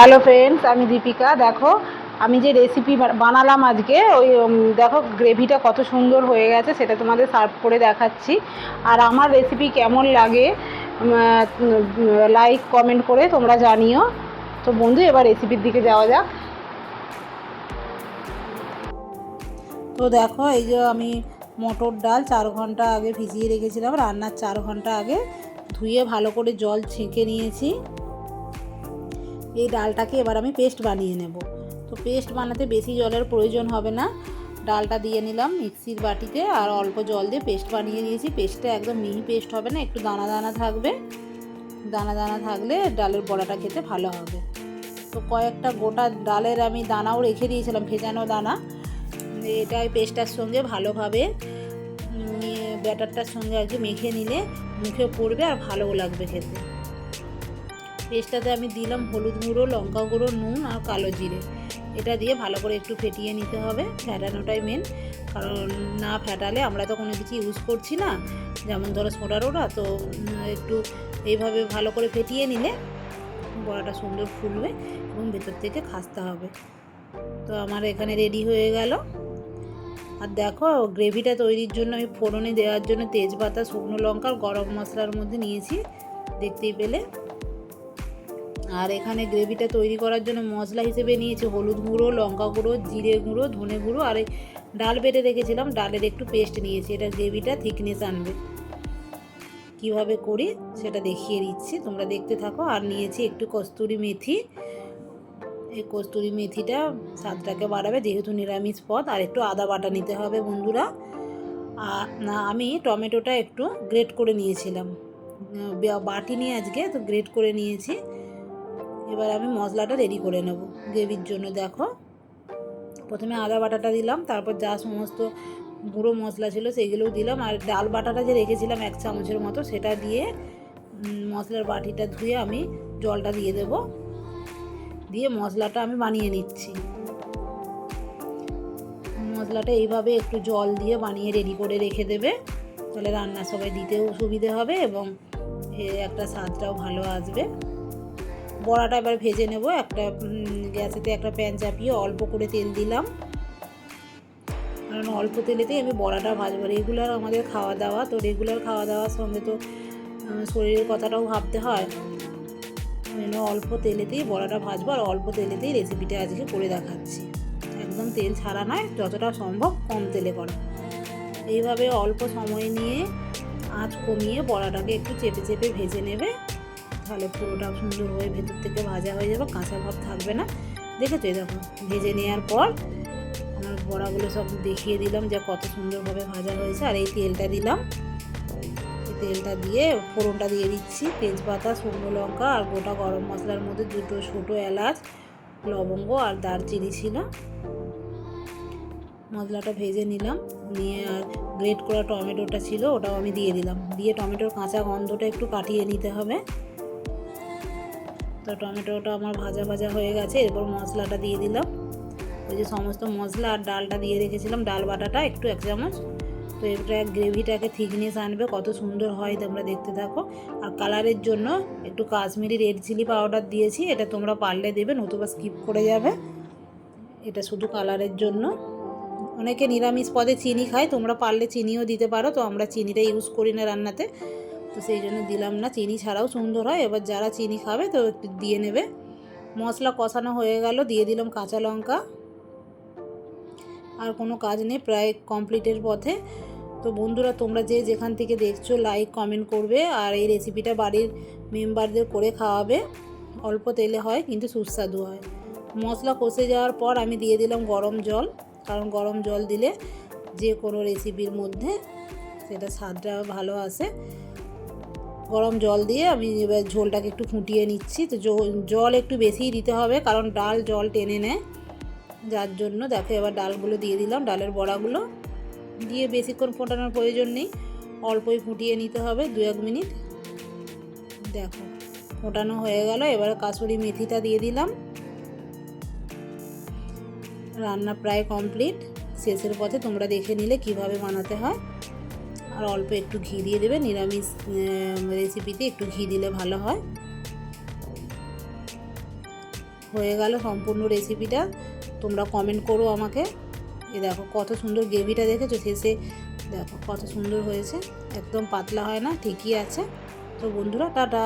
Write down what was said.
Hello friends আমি দীপিকা। দেখো, আমি যে রেসিপি বানালাম আজকে, ওই দেখো গ্রেভিটা কত সুন্দর হয়ে গেছে, সেটা তোমাদের সার্ভ করে দেখাচ্ছি। আর আমার রেসিপি কেমন লাগে লাইক কমেন্ট করে তোমরা জানিও। তো বন্ধু, এবার রেসিপির দিকে যাওয়া যাক। তো দেখো, এই যে আমি মটর ডাল চার ঘণ্টা আগে ভিজিয়ে রেখেছিলাম, রান্নার চার ঘণ্টা আগে। ধুয়ে ভালো করে জল ছেঁকে নিয়েছি। এই ডালটাকে এবার আমি পেস্ট বানিয়ে নেব। তো পেস্ট বানাতে বেশি জলের প্রয়োজন হবে না। ডালটা দিয়ে নিলাম মিক্সির বাটিতে আর অল্প জল দিয়ে পেস্ট বানিয়ে নিয়েছি। পেস্টটা একদম মিহি পেস্ট হবে না, একটু দানা দানা থাকবে। দানা দানা থাকলে ডালের বড়াটা খেতে ভালো হবে। তো কয়েকটা গোটা ডালের আমি দানাও রেখে দিয়েছিলাম, ভেজানো দানা। এটা পেস্টটার সঙ্গে ভালোভাবে ব্যাটারটার সঙ্গে আর কি মেখে নিলে মুখে পড়বে আর ভালোও লাগবে খেতে। পেস্টটাতে আমি দিলাম হলুদ গুঁড়ো, লঙ্কা গুঁড়ো, নুন আর কালো জিরে। এটা দিয়ে ভালো করে একটু ফেটিয়ে নিতে হবে, ফেটানোটাই মেন কারণ না ফেটালে আমরা তো কোনো কিছু ইউজ করছি না। যেমন ধরো সোডা রোডা, তো একটু এইভাবে ভালো করে ফেটিয়ে নিলে বড়াটা সুন্দর ফুলবে এবং ভেতর থেকে খাসতে হবে। তো আমার এখানে রেডি হয়ে গেল। আর দেখো, গ্রেভিটা তৈরির জন্য আমি ফোড়নে দেওয়ার জন্য তেজপাতা, শুকনো লঙ্কা, গরম মশলার মধ্যে নিয়েছি। দেখতেই পেলে? আর এখানে গ্রেভিটা তৈরি করার জন্য মশলা হিসেবে নিয়েছি হলুদ গুঁড়ো, লঙ্কা গুঁড়ো, জিরে গুঁড়ো, ধনে গুঁড়ো, আর ডাল বেটে রেখেছিলাম, ডালের একটু পেস্ট নিয়েছি, এটা গ্রেভিটা থিকনেস আনবে। কীভাবে করি সেটা দেখিয়ে দিচ্ছি, তোমরা দেখতে থাকো। আর নিয়েছি একটু কস্তুরি মেথি। এই কস্তুরি মেথিটা স্বাদটাকে বাড়াবে, যেহেতু নিরামিষ পদ, আর একটু আদা বাটা নিতে হবে বন্ধুরা। আর না, আমি টমেটোটা একটু গ্রেট করে নিয়েছিলাম। বাটি নিয়ে আজকে তো গ্রেট করে নিয়েছি। এবার আমি মশলাটা রেডি করে নেব গ্রেভির জন্য, দেখো। প্রথমে আদা বাটাটা দিলাম, তারপর যা সমস্ত গুঁড়ো মশলা ছিল সেগুলোও দিলাম, আর ডাল বাটাটা যে রেখেছিলাম এক চামচের মতো, সেটা দিয়ে মশলার বাটিটা ধুয়ে আমি জলটা দিয়ে দেব। দিয়ে মশলাটা আমি বানিয়ে নিচ্ছি। মশলাটা এইভাবে একটু জল দিয়ে বানিয়ে রেডি করে রেখে দেবে। তাহলে রান্নার সবাই দিতেও সুবিধে হবে এবং একটা স্বাদটাও ভালো আসবে। বড়াটা এবার ভেজে নেব। একটা গ্যাসেতে একটা প্যান চাপিয়ে অল্প করে তেল দিলাম। কারণ অল্প তেলেতেই আমি বড়াটা ভাজবো। রেগুলার আমাদের খাওয়া দাওয়া তো রেগুলার খাওয়া দাওয়ার সঙ্গে তো শরীরের কথাটাও ভাবতে হয়। অল্প তেলেতেই বড়াটা ভাজবো আর অল্প তেলেতেই রেসিপিটা আজকে করে দেখাচ্ছি। একদম তেল ছাড়া নয়, যতটা সম্ভব কম তেলে করা। এইভাবে অল্প সময় নিয়ে আঁচ কমিয়ে বড়াটাকে একটু চেপে চেপে ভেজে নেবে। তাহলে পুরোটা সুন্দর হয়ে ভেতর থেকে ভাজা হয়ে যাবে, কাঁচা ভাব থাকবে না। দেখেছ এই দেখো, ভেজে নেওয়ার পর আমার বড়াগুলো সব দেখিয়ে দিলাম যে কত সুন্দরভাবে ভাজা হয়েছে, আর এই তেলটা দিলাম। তেলটা দিয়ে ফোড়নটা দিয়ে দিচ্ছি, তেজপাতা, শুকনো লঙ্কা, আর গোটা গরম মশলার মধ্যে দুটো ছোটো এলাচ, লবঙ্গ আর দারচিনি ছিল। মশলাটা ভেজে নিলাম, নিয়ে আর গ্রেট করা টমেটোটা ছিল, ওটাও আমি দিয়ে দিলাম। দিয়ে টমেটোর কাঁচা গন্ধটা একটু কাটিয়ে নিতে হবে। তো টমেটোটা আমার ভাজা ভাজা হয়ে গেছে, এরপর মশলাটা দিয়ে দিলাম। ওই যে সমস্ত মশলা আর ডালটা দিয়ে রেখেছিলাম, ডাল বাটাটা একটু এক চামচ। তো এটা গ্রেভিটাকে থিকনেস আনবে, কত সুন্দর হয় তোমরা দেখতে থাকো। আর কালারের জন্য একটু কাশ্মীরি রেড চিলি পাউডার দিয়েছি, এটা তোমরা পারলে দেবে, নতুবা স্কিপ করে যাবে। এটা শুধু কালারের জন্য। অনেকে নিরামিষ পদে চিনি খায়, তোমরা পারলে চিনিও দিতে পারো, তো আমরা চিনিটা ইউজ করি না রান্নাতে। তো সেই জন্য দিলাম না। চিনি ছাড়াও সুন্দর হয়। এবার যারা চিনি খাবে তো একটু দিয়ে নেবে। মশলা কষানো হয়ে গেল। দিয়ে দিলাম কাঁচা লঙ্কা। আর কোনো কাজ নেই। প্রায় কমপ্লিটের পথে। তো বন্ধুরা, তোমরা যে যেখান থেকে দেখছ লাইক কমেন্ট করবে। আর এই রেসিপিটা বাড়ির মেম্বারদের করে খাওয়াবে। অল্প তেলে হয়, কিন্তু সুস্বাদু হয়। মশলা কষে যাওয়ার পর আমি দিয়ে দিলাম গরম জল। কারণ গরম জল দিলে যে কোনো রেসিপির মধ্যে সেটা স্বাদটা ভালো আসে। গরম জল দিয়ে আমি এবার ঝোলটাকে একটু ফুটিয়ে নিচ্ছি। তো জল- একটু বেশিই দিতে হবে, কারণ ডাল জল টেনে নেয়। যার জন্য দেখো এবার ডালগুলো দিয়ে দিলাম, ডালের বড়াগুলো। দিয়ে বেশিক্ষণ ফোটানোর প্রয়োজন নেই, অল্পই ফুটিয়ে নিতে হবে দু এক মিনিট। দেখো, ফোটানো হয়ে গেল, এবার কাসুরি মেথিটা দিয়ে দিলাম। রান্না প্রায় কমপ্লিট, শেষের পথে তোমরা দেখে নিলে কীভাবে বানাতে হয়। আর অল্প একটু ঘি দিয়ে দেবে, নিরামিষ রেসিপিতে একটু ঘি দিলে ভালো হয়। হয়ে গেল সম্পূর্ণ রেসিপিটা তোমরা কমেন্ট করো আমাকে। এ দেখো কত সুন্দর গ্রেভিটা দেখেছ? শেষে দেখো কত সুন্দর হয়েছে। একদম পাতলা হয় না, ঠিকই আছে। তো বন্ধুরা, টাটা!